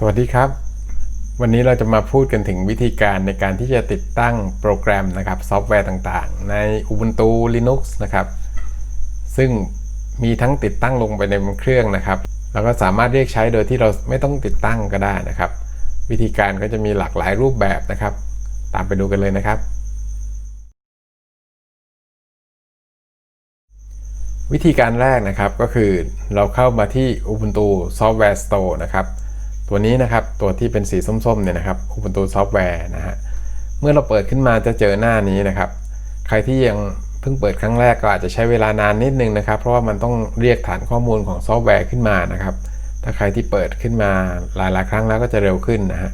สวัสดีครับ วันนี้เราจะมาพูดกันถึงวิธีการในการที่จะติดตั้งโปรแกรมนะครับซอฟต์แวร์ต่างๆ ใน Ubuntu Linux นะครับ ซึ่งมีทั้งติดตั้งลงไปในบนเครื่องนะครับ แล้วก็สามารถเรียกใช้โดยที่เราไม่ต้องติดตั้งก็ได้นะครับ วิธีการก็จะมีหลากหลายรูปแบบนะครับ ตามไปดูกันเลยนะครับ วิธีการแรกนะครับก็คือเราเข้ามาที่ Ubuntu Software Store นะครับ ตัวนี้นะครับตัวที่เป็นสีส้มๆเนี่ยนะครับ Ubuntu Software นะฮะเมื่อเราเปิดขึ้นมาจะเจอหน้านี้นะครับ ใครที่ยังเพิ่งเปิดครั้งแรกก็อาจจะใช้เวลานานนิดนึงนะครับ เพราะว่ามันต้องเรียกฐานข้อมูลของซอฟต์แวร์ขึ้นมานะครับ ถ้าใครที่เปิดขึ้นมาหลายๆ ครั้งแล้วก็จะเร็วขึ้นนะฮะ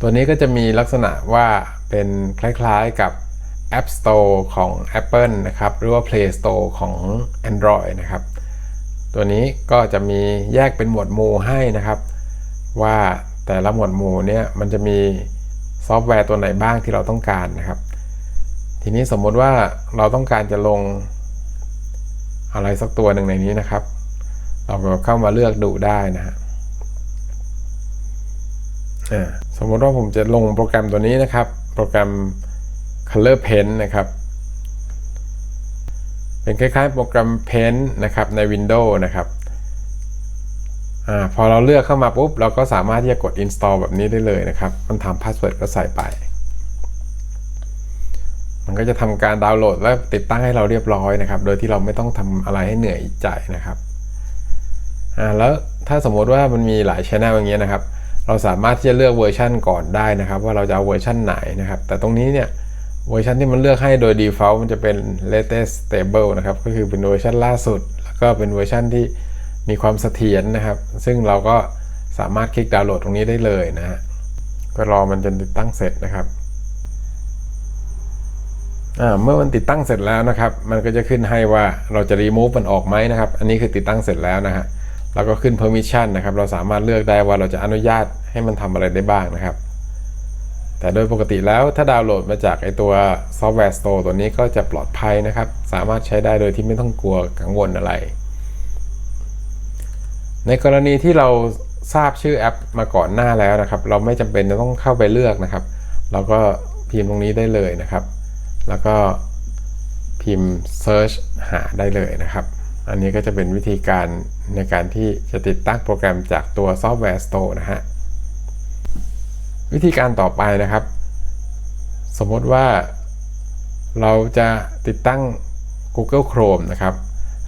ตัวนี้ก็จะมีลักษณะว่าเป็นคล้ายๆกับ App Store ของ Apple นะครับ หรือว่า Play Store ของ Android นะครับ ตัวนี้ก็จะมีแยกเป็นหมวดหมู่ให้นะครับ ว่าแต่ละหมวดหมู่เนี่ยมันจะมีซอฟต์แวร์ตัวไหนบ้างที่เราต้องการนะครับ ทีนี้สมมติว่าเราต้องการจะลงอะไรสักตัวหนึ่งในนี้นะครับ เราก็เข้ามาเลือกดูได้นะฮะสมมติว่าผมจะลงโปรแกรมตัวนี้นะครับ โปรแกรม Color Paint นะครับ เป็นคล้ายๆโปรแกรม Paint นะครับใน Windows นะครับ อาพอเราเลือกเข้ามาปุ๊บเราก็สามารถที่จะกด install แบบนี้ได้เลยนะครับ มันทำพาสเวิร์ดก็ใส่ไป มันก็จะทำการดาวน์โหลดและติดตั้งให้เราเรียบร้อยนะครับ โดยที่เราไม่ต้องทำอะไรให้เหนื่อยใจนะครับอ่าแล้วถ้าสมมติว่ามันมีหลายช anel อย่างเงี้ยนะครับ เราสามารถที่จะเลือกเวอร์ชันก่อนได้นะครับ ว่าเราจะเอาเวอร์ชันไหนนะครับ แต่ตรงนี้เนี่ยเวอร์ชันที่มันเลือกให้โดย default มันจะเป็น latest stable นะครับ ก็คือเป็นเวอร์ชันล่าสุด แล้วก็เป็นเวอร์ชันที่ มีความเสถียรนะครับ ซึ่งเราก็สามารถคลิกดาวน์โหลดตรงนี้ได้เลยนะฮะก็รอมันจนติดตั้งเสร็จนะครับอ่าเมื่อมันติดตั้งเสร็จแล้วนะครับ มันก็จะขึ้นให้ว่าเราจะ remove มันออกไหมนะครับ อันนี้คือติดตั้งเสร็จแล้วนะฮะแล้วก็ขึ้น permission นะครับ เราสามารถเลือกได้ว่าเราจะอนุญาตให้มันทำอะไรได้บ้างนะครับ แต่โดยปกติแล้วถ้าดาวน์โหลดมาจากไอตัว Software Store ตัวนี้ก็จะปลอดภัยนะครับ สามารถใช้ได้โดยที่ไม่ต้องกลัวกังวลอะไร ในกรณีที่เราทราบชื่อแอปมาก่อนหน้าแล้วนะครับ เราไม่จำเป็นจะต้องเข้าไปเลือกนะครับ เราก็พิมพ์ตรงนี้ได้เลยนะครับ แล้วก็พิมพ์ search หาได้เลยนะครับ อันนี้ก็จะเป็นวิธีการในการที่จะติดตั้งโปรแกรมจากตัว Software Store นะฮะ วิธีการต่อไปนะครับ สมมติว่าเราจะติดตั้ง Google Chrome นะครับ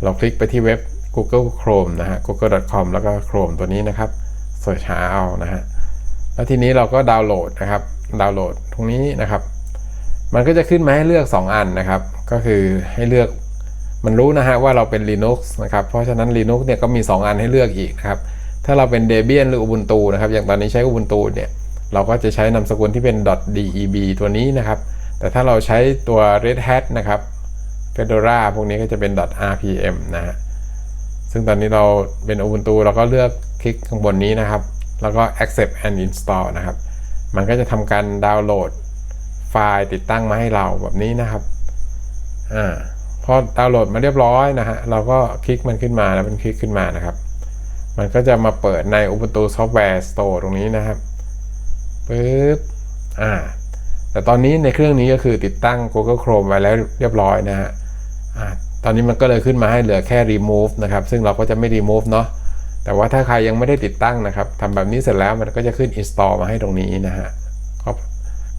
เราคลิกไปที่เว็บ Google Chrome นะฮะ google.com แล้วก็ Chrome ตัวนี้นะครับเสิร์ชหาเอานะฮะ แล้วทีนี้เราก็ดาวน์โหลดนะครับ ดาวน์โหลดตรงนี้นะครับ มันก็จะขึ้นมาให้เลือก 2 อันนะครับ ก็คือให้เลือกมันรู้นะฮะว่าเราเป็น Linux นะครับ เพราะฉะนั้น Linux เนี่ยก็มี 2 อันให้เลือกอีกนะครับ ถ้าเราเป็น Debian หรือ Ubuntu นะครับ อย่างตอนนี้ใช้ Ubuntu เนี่ยเราก็จะใช้นามสกุลที่เป็น .deb ตัวนี้นะครับ แต่ถ้าเราใช้ตัว Red Hat นะครับ Fedora พวกนี้ก็จะเป็น .rpm นะฮะ ซึ่งตอนนี้เราเป็น Ubuntu เราก็เลือกคลิกข้างบนนี้นะครับ แล้วก็ accept and install นะครับ มันก็จะทำการดาวน์โหลดไฟล์ติดตั้งมาให้เราแบบนี้นะครับ อ่า พอดาวน์โหลดมาเรียบร้อยนะฮะ เราก็คลิกมันขึ้นมาแล้วมันคลิกขึ้นมานะครับ มันก็จะมาเปิดใน Ubuntu Software Store ตรงนี้นะครับปึ๊บ อ่า แต่ตอนนี้ในเครื่องนี้ก็คือติดตั้ง Google Chrome ไว้แล้วเรียบร้อยนะฮะ อ่า ตอนนี้มันก็เลยขึ้นมาให้เหลือแค่ remove นะครับ ซึ่งเราก็จะไม่ remove เนาะแต่ว่าถ้าใครยังไม่ได้ติดตั้งนะครับทำแบบนี้เสร็จแล้วมันก็จะขึ้น install มาให้ตรงนี้นะฮะก็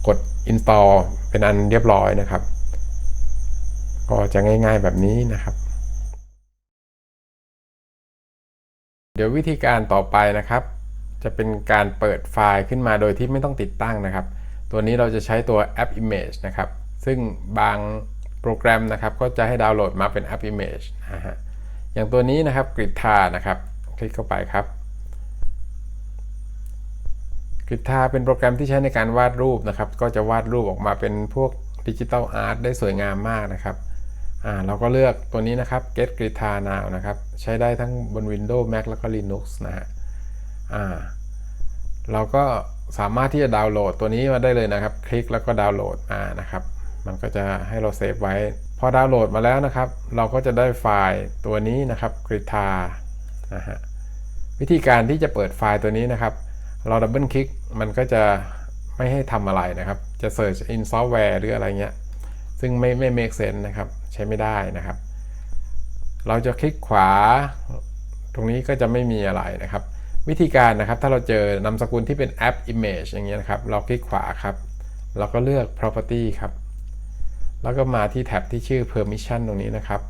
กด install เป็นอันเรียบร้อยนะครับ ก็จะง่ายๆแบบนี้นะครับ เดี๋ยววิธีการต่อไปนะครับ จะเป็นการเปิดไฟล์ขึ้นมาโดยที่ไม่ต้องติดตั้งนะครับ ตัวนี้เราจะใช้ตัว App Image นะครับ ซึ่งบาง โปรแกรมนะครับก็จะให้ดาวน์โหลดมาเป็น App Image นะฮะอย่างตัวนี้นะครับ g r i d t a นะครับ คลิกเข้าไปครับ g r i d t a เป็นโปรแกรมที่ใช้ในการวาดรูปนะครับ ก็จะวาดรูปออกมาเป็นพวกดิจิ t a ลอาร์ตได้สวยงามมากนะครับอ่าเราก็เลือกตัวนี้นะครับ Get g r i t a Now นะครับ ใช้ได้ทั้งบน Windows Mac แล้วก็ Linux นะฮะอ่าเราก็สามารถที่จะดาวน์โหลดตัวนี้มาได้เลยนะครับ คลิกแล้วก็ดาวน์โหลดมานะครับ มันก็จะให้เราเซฟไว้ พอดาวน์โหลดมาแล้วนะครับ เราก็จะได้ไฟล์ตัวนี้นะครับ g r i t a นะฮะวิธีการที่จะเปิดไฟล์ตัวนี้นะครับ เราดับเบิลคลิกมันก็จะไม่ให้ทำอะไรนะครับ จะ search in software หรืออะไรเงี้ย ซึ่งไม่ไม่ make sense นะครับ ใช้ไม่ได้นะครับ เราจะคลิกขวา ตรงนี้ก็จะไม่มีอะไรนะครับ วิธีการนะครับ ถ้าเราเจอนามสกุลที่เป็นแอป image อย่างเงี้ยนะครับ เราคลิกขวาครับ เราก็เลือก property ครับ แล้วก็มาที่แท็บที่ชื่อ permission ตรงนี้นะครับ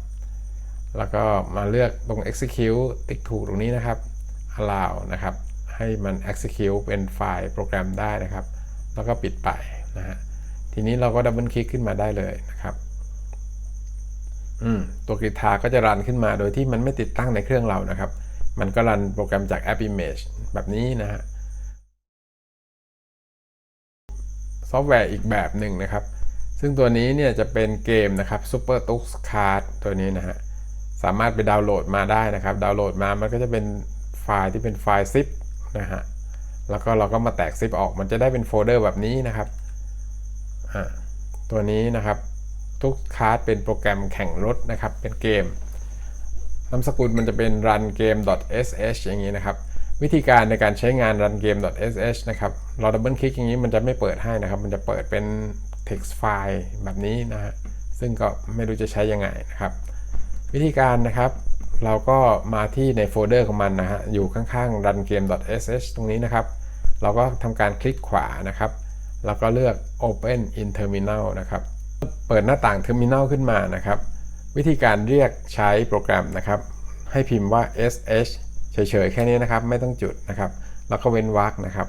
แล้วก็มาเลือกตรง execute ติ๊กถูกตรงนี้นะครับ allow นะครับ ให้มัน execute เป็นไฟล์โปรแกรมได้นะครับ แล้วก็ปิดไปนะฮะ ทีนี้เราก็ดับเบิลคลิกขึ้นมาได้เลยนะครับ อืม ตัวกริทาก็จะรันขึ้นมาโดยที่มันไม่ติดตั้งในเครื่องเรานะครับ มันก็รันโปรแกรมจากแอป Image แบบนี้นะฮะ ซอฟต์แวร์อีกแบบหนึ่งนะครับ ซึ่งตัวนี้เนี่ยจะเป็นเกมนะครับ Super Tux Card ตัวนี้นะฮะ สามารถไปดาวน์โหลดมาได้นะครับ ดาวน์โหลดมามันก็จะเป็นไฟล์ที่เป็นไฟล์ zip นะฮะ แล้วก็เราก็มาแตก zip ออก มันจะได้เป็นโฟลเดอร์แบบนี้นะครับอ่าตัวนี้นะครับทุกคาร์ดเป็นโปรแกรมแข่งรถนะครับ เป็นเกมนามสกุลมันจะเป็น run game sh อย่างนี้นะครับ วิธีการในการใช้งาน run game sh นะครับ เราดับเบิลคลิกอย่างนี้มันจะไม่เปิดให้นะครับ มันจะเปิดเป็น text file แบบนี้นะฮะซึ่งก็ไม่รู้จะใช้ยังไงนะครับ วิธีการนะครับเราก็มาที่ในโฟลเดอร์ของมันนะฮะอยู่ข้างๆ run game sh ตรงนี้นะครับ เราก็ทำการคลิกขวานะครับ แล้วก็เลือก open in terminal นะครับ เปิดหน้าต่าง terminal ขึ้นมานะครับ วิธีการเรียกใช้โปรแกรมนะครับ ให้พิมพ์ว่า sh เฉยๆ แค่นี้นะครับ ไม่ต้องจุดนะครับ แล้วก็เว้นวรรคนะครับ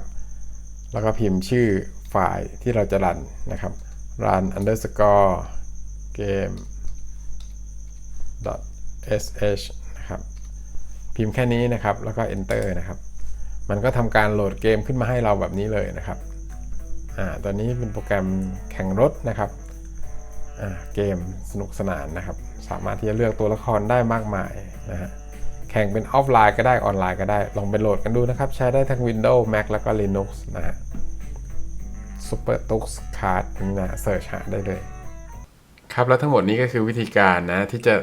แล้วก็พิมพ์ชื่อ ไฟล์ที่เราจะรันนะครับ run underscore game sh นะครับ พิมพ์แค่นี้นะครับ แล้วก็ enter นะครับ มันก็ทำการโหลดเกมขึ้นมาให้เราแบบนี้เลยนะครับ อ่าตัวนี้เป็นโปรแกรมแข่งรถนะครับ อ่า เกมสนุกสนานนะครับ สามารถที่จะเลือกตัวละครได้มากมายนะฮะ แข่งเป็นออฟไลน์ก็ได้ออนไลน์ก็ได้ ลองไปโหลดกันดูนะครับ ใช้ได้ทั้ง Windows Mac แล้วก็ Linux นะฮะ Super Tux Card นะเสิร์ชหาได้เลย ครับแล้วทั้งหมดนี้ก็คือวิธีการนะ ที่จะ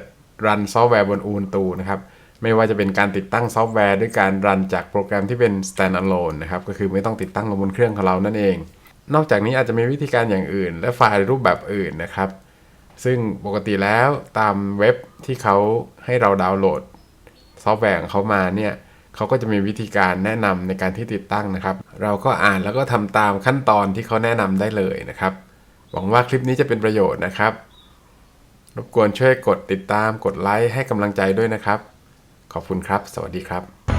รันซอฟต์แวร์บน Ubuntu นะครับไม่ว่าจะเป็นการติดตั้งซอฟต์แวร์ด้วยการรันจากโปรแกรมที่เป็น standalone นะครับก็คือไม่ต้องติดตั้งลงบนเครื่องของเรานั่นเอง นอกจากนี้อาจจะมีวิธีการอย่างอื่น และไฟล์รูปแบบอื่นนะครับ ซึ่งปกติแล้วตามเว็บที่เขาให้เราดาวน์โหลดซอฟต์แวร์ของเขามาเนี่ย เขาก็จะมีวิธีการแนะนำในการที่ติดตั้งนะครับ เราก็อ่านแล้วก็ทำตามขั้นตอนที่เขาแนะนำได้เลยนะครับ หวังว่าคลิปนี้จะเป็นประโยชน์นะครับ รบกวนช่วยกดติดตามกดไลค์ให้กำลังใจด้วยนะครับ ขอบคุณครับ สวัสดีครับ